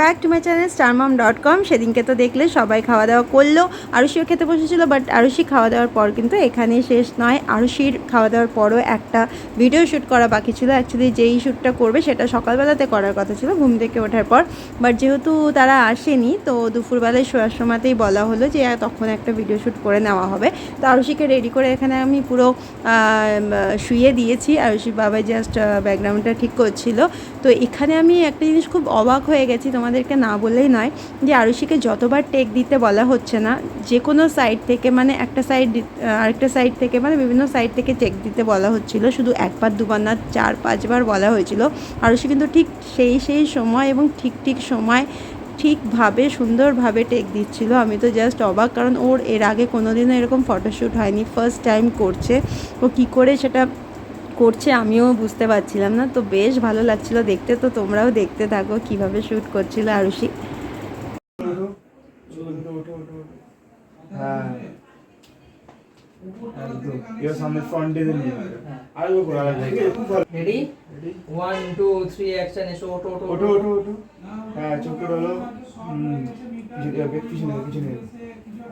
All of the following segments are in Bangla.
Back to my channel starmum dot com সেদিনকে তো দেখলে সবাই খাওয়া দাওয়া করল। আরুষিও খেতে বসেছিল বাট আরুষি খাওয়া দাওয়ার পর কিন্তু এখানে শেষ নয়। আরুষির খাওয়া দাওয়ার পরও একটা ভিডিও শ্যুট করা বাকি ছিল। অ্যাকচুয়ালি যেই শ্যুটটা করবে সেটা সকালবেলাতে করার কথা ছিল, ঘুম থেকে ওঠার পর। বাট যেহেতু তারা আসেনি, তো দুপুরবেলায় শোয়ার সময়তেই বলা হলো যে তখন একটা ভিডিও শ্যুট করে নেওয়া হবে। তো আরুষিকে রেডি করে এখানে আমি পুরো শুয়ে দিয়েছি। আরুষি বাবা জাস্ট ব্যাকগ্রাউন্ডটা ঠিক করছিল। তো এখানে আমি একটা জিনিস খুব অবাক হয়ে গেছি। তোমাদেরকে না বলেই নয় যে আরুষিকে যতবার টেক দিতে বলা হচ্ছে না, যে কোনো সাইড থেকে মানে একটা সাইড আরেকটা সাইড থেকে মানে বিভিন্ন সাইড থেকে চেক দিতে বলা হচ্ছিল, শুধু একবার, দুবার না, চার, পাঁচবার বলা হয়েছিল। আরুষি কিন্তু ঠিক সেই সেই সময় এবং ঠিক ঠিক সময় ঠিকভাবে, সুন্দরভাবে টেক দিচ্ছিল। আমি তো জাস্ট অবাক, কারণ ওর এর আগে কোনো দিনও এরকম ফটোশ্যুট হয়নি। ফার্স্ট টাইম করছে। ও কী করে সেটা করছে আমিও বুঝতে পারছিলাম না। তো বেশ ভালো লাগছিল দেখতে। তো তোমরাও দেখতে থাকো কীভাবে শ্যুট করছিল আরুষি। ওঠো হ্যাঁ হ্যাঁ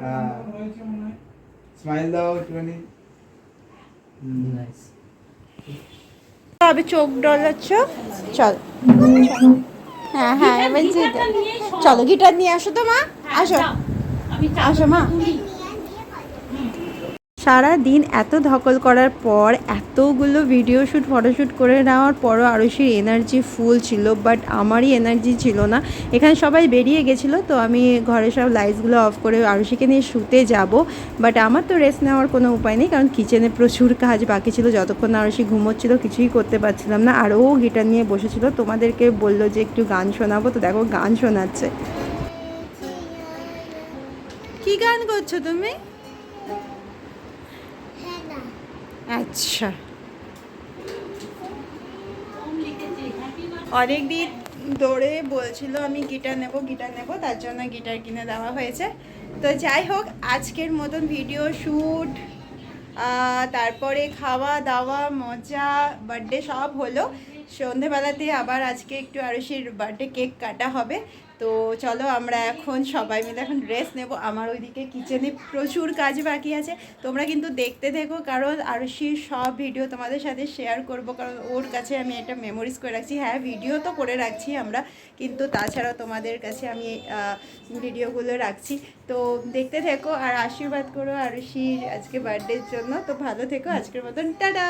হ্যাঁ। স্মাইল দাও একটুখানি। নাইস তবে চোখ ডলাচ্ছ চল। হ্যাঁ হ্যাঁ এবার চলো গিটার নিয়ে আসো তো মা। আসো। আসো মা। সারা দিন এত ধকল করার পর এতগুলো ভিডিও শ্যুট ফটোশ্যুট করে নেওয়ার পরও আরুষির এনার্জি ফুল ছিল বাট আমারই এনার্জি ছিল না। এখানে সবাই বেরিয়ে গেছিল, তো আমি ঘরে সব লাইটসগুলো অফ করে আরুষিকে নিয়ে শুতে যাব বাট আমার তো রেস্ট নেওয়ার কোনো উপায় নেই, কারণ কিচেনে প্রচুর কাজ বাকি ছিল, যতক্ষণ আরুষি ঘুমোচ্ছিল কিছুই করতে পারছিলাম না, আর ও গিটার নিয়ে বসেছিল, তোমাদেরকে বলল যে একটু গান শোনাবো, তো দেখো গান শোনাচ্ছে। কি গান করছ তুমি? আচ্ছা। অনেক দিন ধরে বলছিল আমি গিটার নেব গিটার নেব, তার জন্য গিটার কিনে দেওয়া হয়েছে। তো যাই হোক, আজকের মতন ভিডিও শ্যুট তারপরে খাওয়া দাওয়া, মজা বার্থডে সব হলো। সন্ধেবেলাতে আবার আজকে একটু আরুষির বার্থডে কেক কাটা হবে। তো চলো আমরা এখন সবাই মিলে এখন ড্রেস নেব। আমার ওইদিকে কিচেনে প্রচুর কাজ বাকি আছে। তোমরা কিন্তু দেখতে থেকো, কারণ আরুষির সব ভিডিও তোমাদের সাথে শেয়ার করব, কারণ ওর কাছে আমি একটা মেমোরিজ করে রাখছি। হ্যাঁ ভিডিও তো করে রাখছি আমরা, কিন্তু তাছাড়াও তোমাদের কাছে আমি ভিডিওগুলো রাখছি। তো দেখতে থেকো আর আশীর্বাদ করো আরুষির আজকে বার্থডের জন্য। তো ভালো থেকো, আজকের মতন, টাটা!